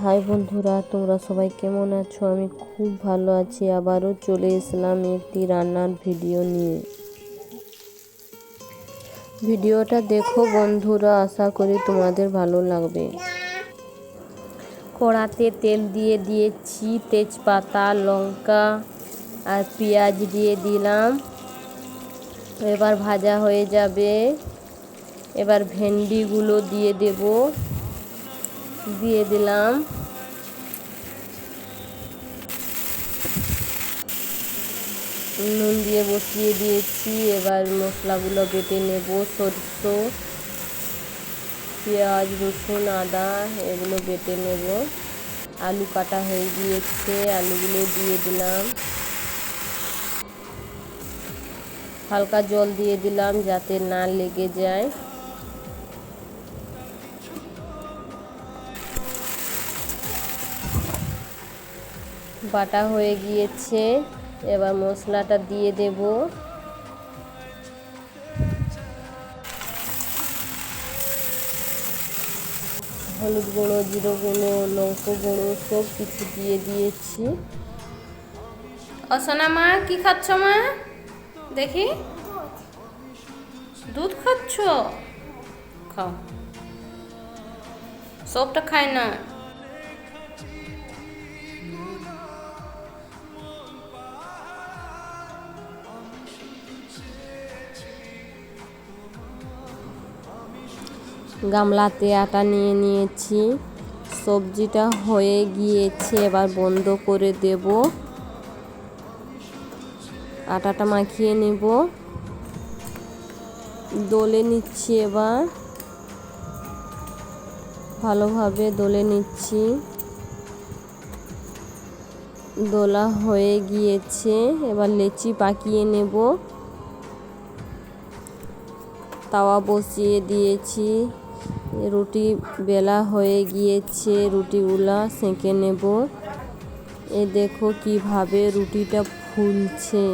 High বন্ধুরা, তোমরা সবাই কেমন আছো? আমি খুব ভালো আছি। আবারও চলে এসলাম একটি রান্নার ভিডিও নিয়ে। ভিডিওটা দেখো বন্ধুরা, আশা করি তোমাদের ভালো লাগবে। কড়াতে তেল দিয়ে দিয়েছি, তেজপাতা, লঙ্কা আর পেঁয়াজ দিয়ে দিলাম। এবার ভাজা হয়ে যাবে। এবার ভেন্ডিগুলো দিয়ে দেবো। দিয়ে দিলাম। নুন দিয়ে বসিয়ে দিয়েছি। এবার মশলাগুলো বেটে নেব। সরষে, পেঁয়াজ, রসুন, আদা, এগুলো বেটে নেব। আলু কাটা হয়ে গিয়েছে। আলুগুলো দিয়ে দিলাম। হালকা জল দিয়ে দিলাম যাতে না লেগে যায়। বাটা হয়ে গিয়েছে। এবার মশলাটা দিয়ে দেব। হলুদ গুঁড়ো, জিরো গুঁড়ো লঙ্কা গুঁড়ো সব কিছু দিয়ে দিয়েছি। অসনা মা, কি খাচ্ছ মা? দেখি। দুধ খাচ্ছ? খাও। সবটা খায় না। গামলাতে আটা নিয়ে নিয়েছি। সবজিটা হয়ে গিয়েছে, এবার বন্ধ করে দেব। আটাটা মাখিয়ে নেব। দোলে নিচ্ছি এবার। ভালোভাবে দোলে নিচ্ছি। দোলা হয়ে গিয়েছে, এবার লেচি পাকিয়ে নেব। তাওয়া বসিয়ে দিয়েছি। রুটি বেলা হয়ে গিয়েছে রুটিগুলা সেঁকে নেব। এ দেখো কীভাবে রুটিটা ফুলছে।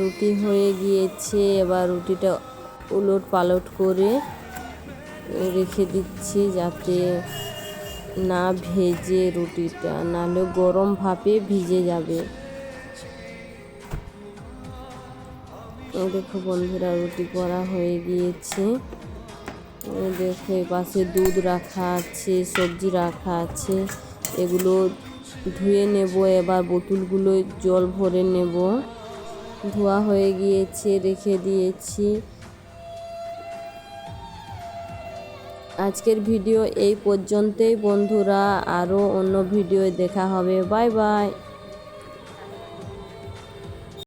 রুটি হয়ে গিয়েছে, এবার রুটিটা উলট পালট করে রেখে দিচ্ছি যাতে না ভেজে রুটিটা, নাহলে গরম ভাপে ভিজে যাবে। দেখো বন্ধুরা, রুটি করা হয়ে গিয়েছে। দেখো পাশে দুধ রাখা আছে, সবজি রাখা আছে। এগুলো ধুয়ে নেব, এবার বোতলগুলো জল ভরে নেব। ধোয়া হয়ে গিয়েছে, রেখে দিয়েছি। আজকের ভিডিও এই পর্যন্তই, বন্ধুরা। আরও অন্য ভিডিও দেখা হবে। Bye bye.